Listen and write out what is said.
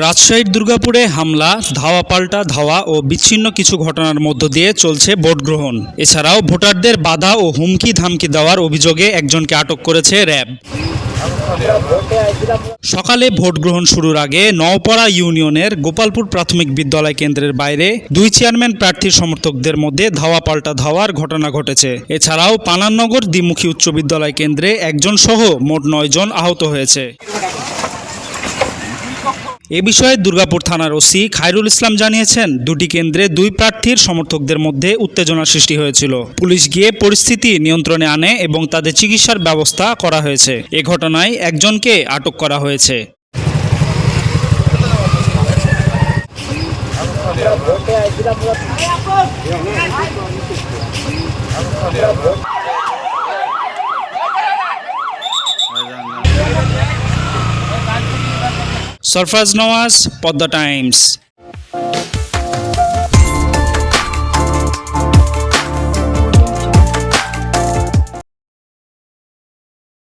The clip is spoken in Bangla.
রাজশাহীর দুর্গাপুরে হামলা, ধাওয়া পাল্টা, ধাওয়া ও বিচ্ছিন্ন কিছু ঘটনার মধ্য দিয়ে চলছে ভোট গ্রহণ। এছাড়াও ভোটারদের বাধা ও হুমকি ধামকি দেওয়ার অভিযোগে একজনকে আটক করেছে র্যাব। সকালে ভোট গ্রহণ শুরুর আগে নওপাড়া ইউনিয়নের গোপালপুর প্রাথমিক বিদ্যালয় কেন্দ্রের বাইরে দুই চেয়ারম্যান প্রার্থীর সমর্থকদের মধ্যে ধাওয়া পাল্টা, ধাওয়ার ঘটনা ঘটেছে। এছাড়াও পানাননগর দ্বিমুখী উচ্চ বিদ্যালয় কেন্দ্রে একজন সহ মোট নয়জন আহত হয়েছে। এ বিষয়ে দুর্গাপুর থানার ওসি খায়রুল ইসলাম জানিয়েছেন, দুটি কেন্দ্রে দুই প্রার্থীর সমর্থকদের মধ্যে উত্তেজনা সৃষ্টি হয়েছিল। পুলিশ গিয়ে পরিস্থিতি নিয়ন্ত্রণে আনে এবং তাদের চিকিৎসার ব্যবস্থা করা হয়েছে। এ ঘটনায় একজনকে আটক করা হয়েছে। সরফরাজ নওয়াজ পদ্মা টাইমস